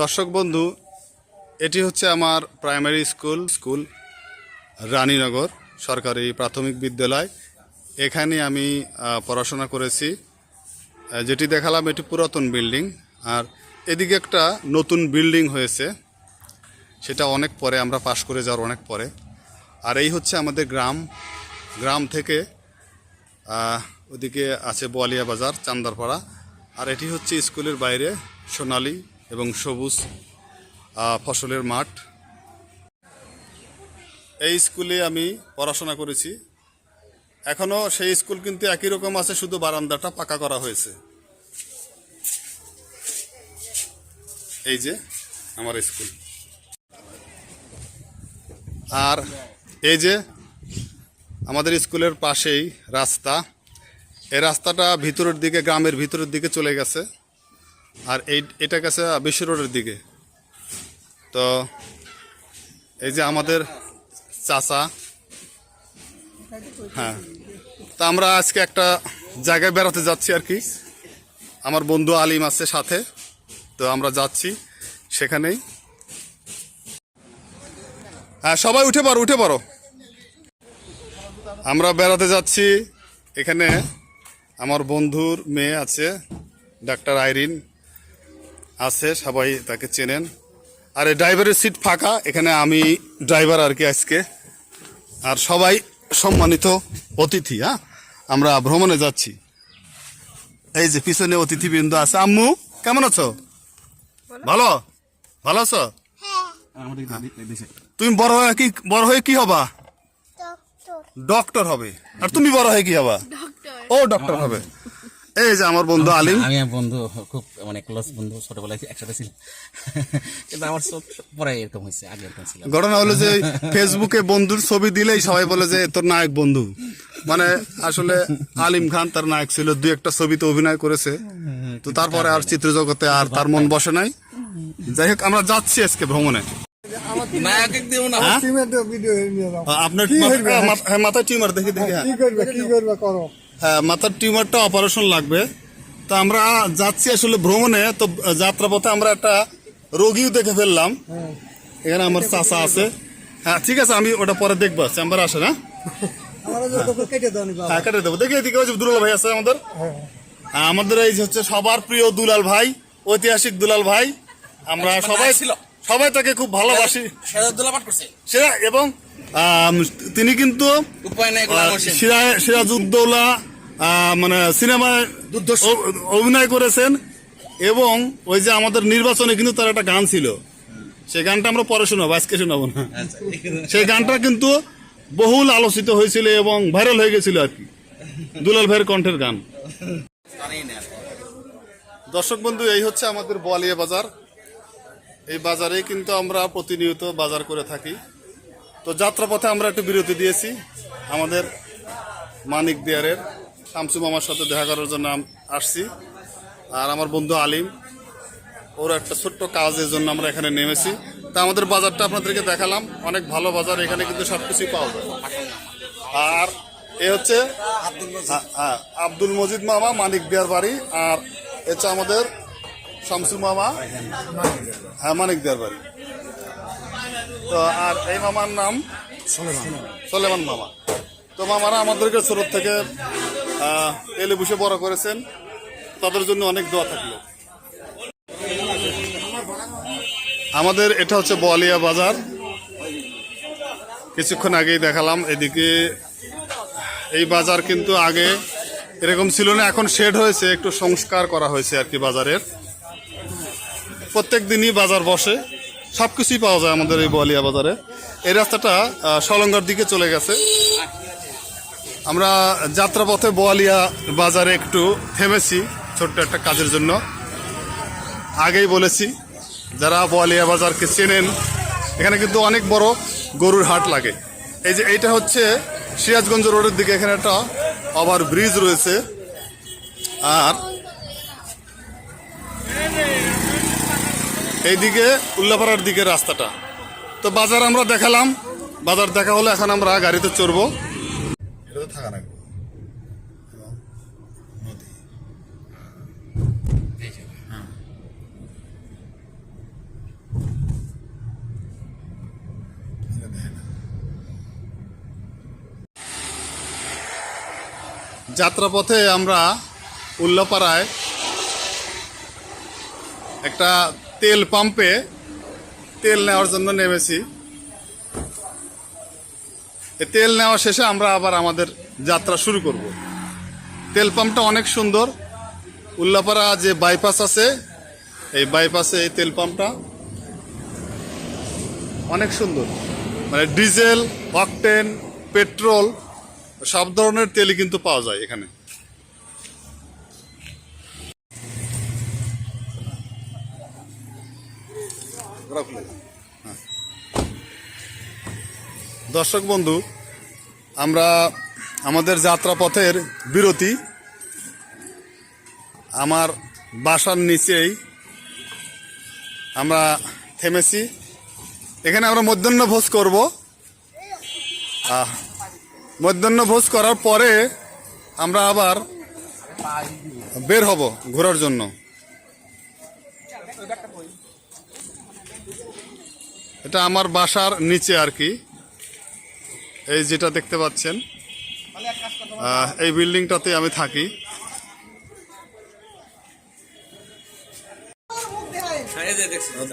দর্শক বন্ধু, এটি হচ্ছে আমার প্রাইমারি স্কুল স্কুল রানীনগর সরকারি প্রাথমিক বিদ্যালয়। এখানে আমি পড়াশোনা করেছি। যেটি দেখালাম এটি পুরাতন বিল্ডিং আর এদিকে একটা নতুন বিল্ডিং হয়েছে। সেটা অনেক পরে, আমরা পাশ করে যাওয়ার অনেক পরে। আর এই হচ্ছে আমাদের গ্রাম। গ্রাম থেকে ওদিকে আছে বোয়ালিয়া বাজার, চান্দারপাড়া। আর এটি হচ্ছে স্কুলের বাইরে সোনালী এবং সবুজ ফসলের মাঠ। এই স্কুলে আমি পড়াশোনা করেছি। এখনও সেই স্কুল কিন্তু একই রকম আছে, শুধু বারান্দাটা পাকা করা হয়েছে। এই যে আমার স্কুল। আর এই যে আমাদের স্কুলের পাশেই রাস্তা। এই রাস্তাটা ভিতরের দিকে, গ্রামের ভিতরের দিকে চলে গেছে। আর এই, এটা গেছে বিশ্ব রোডের দিকে। তো এই যে আমাদের চাচা হ্যাঁ তা আমরা আজকে একটা জায়গায় বেড়াতে যাচ্ছি আর কি। আমার বন্ধু আলিম আছে সাথে, তো আমরা যাচ্ছি সেখানেই। হ্যাঁ সবাই উঠে পারো উঠে পারো আমরা বেড়াতে যাচ্ছি এখানে। আমার বন্ধুর মেয়ে আছে, ডাক্তার আইরিন। আছে সবাই তাকে চেনেন। আর এই ড্রাইভারের সিট ফাঁকা এখানে আমি ড্রাইভার আর কি আজকে। আর সবাই সম্মানিত অতিথি হ্যাঁ? আমরা ভ্রমণে যাচ্ছি। এই যে পিছনে অতিথিবৃন্দ আছে। আম্মু কেমন আছো? ভালো? ভালো আছো? তুমি বড় হয়ে কি বড় হয়ে কি হবা? ডক্টর। হবে। আর তুমি বড় হয়ে কি হবা? ও ডক্টর হবে। এই যে আমার বন্ধু আলিম। আমি বন্ধু খুব মানে ক্লোজ বন্ধু ছোটবেলায় একসাথে ছিল কিন্তু আমার সব পরে এরকম হয়েছে আগে এরকম ছিল ঘটনা হলো যে ফেসবুকে বন্ধুর ছবি দিলেই সবাই বলে যে তোর নায়ক বন্ধু। মানে আসলে আলিম খান তার নায়ক ছিল দুই একটা ছবিতে অভিনয় করেছে। তো তারপরে আর চিত্র জগতে আর তার মন বসে নাই। যাই হোক আমরা যাচ্ছি আজকে ভ্রমণে। নায়ক দেব না। হ্যাঁ? আপনার হ্যাঁ, মাথায় টিউমার দেখে দেখি। হ্যাঁ। কি করবে? কি করবে? করো। হ্যাঁ মাথার টিউমারটা অপারেশন লাগবে। তো আমরা যাচ্ছি আসলে ভ্রমণে তো যাত্রাপথে আমরা একটা রোগীও দেখে ফেললাম। এখানে আমার চাচা আছে। হ্যাঁ ঠিক আছে আমি ওটা পরে দেখব চেম্বার আসে না আমার যত কেটে দাও নি বাবা। হ্যাঁ কেটে দেবো। দেখি এদিকে ওই দুলাল ভাই আছে আমাদের। হ্যাঁ। হ্যাঁ, আমাদের এই হচ্ছে সবার প্রিয় দুলাল ভাই ঐতিহাসিক দুলাল ভাই। আমরা সবাই ছিল। সবাই তাকে খুব ভালোবাসি। সেটা দোলাপাট করছে। সে এবং তিনি কিন্তু উপায় নাই গোলাম হোসেন সিরা- সিরাজউদ্দৌলা মানে সিনেমায় অভিনয় করেছেন এবং ওই যে আমাদের নির্বাচনে কিন্তু তার একটা গান ছিল। সেই গানটা আমরা পরে শোনাবো আজকে শোনাবো না। সেই গানটা কিন্তু বহুল আলোচিত হয়েছিল এবং ভাইরাল হয়ে গেছিল আর কি। দুলাল ভাইয়ের কণ্ঠের গান। দর্শক বন্ধু এই হচ্ছে আমাদের বোয়ালিয়া বাজার। এই বাজারে কিন্তু আমরা প্রতিনিয়ত বাজার করে থাকি। তো যাত্রাপথে আমরা একটু বিরতি দিয়েছি। আমাদের মানিক দিয়ারের শামসু মামার সাথে দেখা করার জন্য আসছি। আর আমার বন্ধু আলিম ওর একটা ছোট্ট কাজের জন্য আমরা এখানে নেমেছি। তা আমাদের বাজারটা আপনাদেরকে দেখালাম। অনেক ভালো বাজার এখানে কিন্তু সব কিছুই পাওয়া যায়। আর এ হচ্ছে হ্যাঁ, হ্যাঁ, আব্দুল মজিদ মামা মানিক দিয়ার বাড়ি। আর এ হচ্ছে আমাদের শামসু মামা হ্যাঁ মানিক দিয়ার বাড়ি। তো আর এই মামার নাম? সোলেমান মামা। তো মামারা আমাদেরকে ছোট থেকে এলে বসে বড় করেছেন। তাদের জন্য অনেক দোয়া থাকল। আমাদের এটা হচ্ছে বোয়ালিয়া বাজার। কিছুক্ষণ আগেই দেখালাম এদিকে। এই বাজার কিন্তু আগে এরকম ছিল না, এখন শেড হয়েছে, একটু সংস্কার করা হয়েছে আর কি বাজারের। প্রত্যেক দিনই বাজার বসে। সব কিছুই পাওয়া যায় আমাদের এই বোয়ালিয়া বাজারে। এই রাস্তাটা সলঙ্গার দিকে চলে গেছে। আমরা যাত্রাপথে বোয়ালিয়া বাজারে একটু থেমেছি ছোট্ট একটা কাজের জন্য। আগেই বলেছি, যারা বোয়ালিয়া বাজারকে চেনেন, এখানে কিন্তু অনেক বড় গরুর হাট লাগে। এই যে এইটা হচ্ছে সিরাজগঞ্জ রোডের দিকে, এখানে একটা ওভার ব্রিজ রয়েছে। আর এইদিকে উল্লাপাড়ার দিকে রাস্তাটা। তো বাজার আমরা দেখালাম। বাজার দেখা হলে এখন আমরা গাড়িতে চড়বো। এটা থাকা লাগবে। হ্যাঁ। যাত্রাপথে আমরা উল্লাপাড়ায় একটা তেল পাম্পে তেল নেওয়ার জন্য নেমেছি। তেল নেওয়া শেষে আমরা আবার আমাদের যাত্রা শুরু করব। তেল পাম্পটা অনেক সুন্দর। উল্লাপাড়া যে বাইপাস আছে, এই বাইপাসে এই তেল পাম্পটা অনেক সুন্দর। মানে ডিজেল, অকটেন, পেট্রোল, সব ধরনের তেলই কিন্তু পাওয়া যায় এখানে। দর্শক বন্ধু, আমরা আমাদের যাত্রাপথের বিরতি। আমার বাসার নিচেই আমরা থেমেছি। এখানে আমরা মধ্যাহ্ন ভোজ করব। মধ্যাহ্ন ভোজ করার পরে আমরা আবার বের হব ঘোরার জন্য। এটা আমার বাসার নিচে আর কি। এই যেটা দেখতে পাচ্ছেন এই বিল্ডিংটাতে আমি থাকি।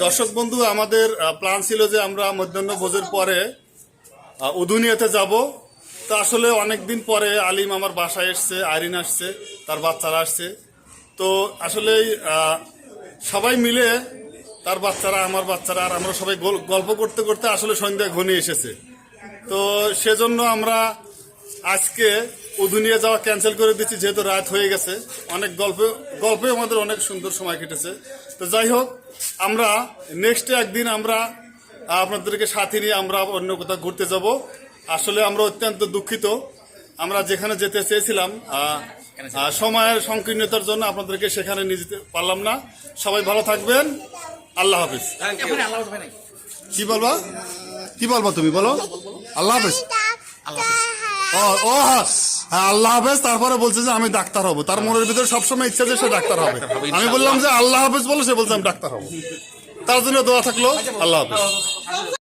দর্শক বন্ধু, আমাদের প্ল্যান ছিল যে আমরা মধ্যাহ্ন ভোজের পরে উদুনিয়াতে যাব। তো আসলে অনেক দিন পরে আলিম আমার বাসায় এসছে, আইরিন আসছে, তার বাচ্চারা আসছে। তো আসলে সবাই মিলে তার বাচ্চারা, আমার বাচ্চারা, আর আমরা সবাই গল- গল্প করতে করতে আসলে সন্ধ্যা ঘনিয়ে এসেছে। তো সেজন্য আমরা আজকে উদুনিয়া যাওয়া ক্যান্সেল করে দিচ্ছি, যেহেতু রাত হয়ে গেছে। অনেক গল্প গল্পে আমাদের অনেক সুন্দর সময় কেটেছে। তো যাই হোক, আমরা নেক্সট একদিন আমরা আপনাদেরকে সাথে নিয়ে আমরা অন্য কোথাও ঘুরতে যাব। আসলে আমরা অত্যন্ত দুঃখিত। আমরা যেখানে যেতে চেয়েছিলাম সময়ের সংকীর্ণতার জন্য আপনাদেরকে সেখানে নিয়ে যেতে পারলাম না। সবাই ভালো থাকবেন। আল্লাহ হাফিজ। কি বলবা? কি বলবা তুমি বলো? আল্লাহ হাফিজ। ও ও হ্যাঁ, আল্লাহ হাফেজ তারপরে বলছে যে আমি ডাক্তার হব। তার মনের ভিতরে সবসময় ইচ্ছা যে সে ডাক্তার হবে। আমি বললাম যে আল্লাহ হাফেজ বলো সে বলছে আমি ডাক্তার হব। তার জন্য দোয়া থাকল আল্লাহ হাফেজ।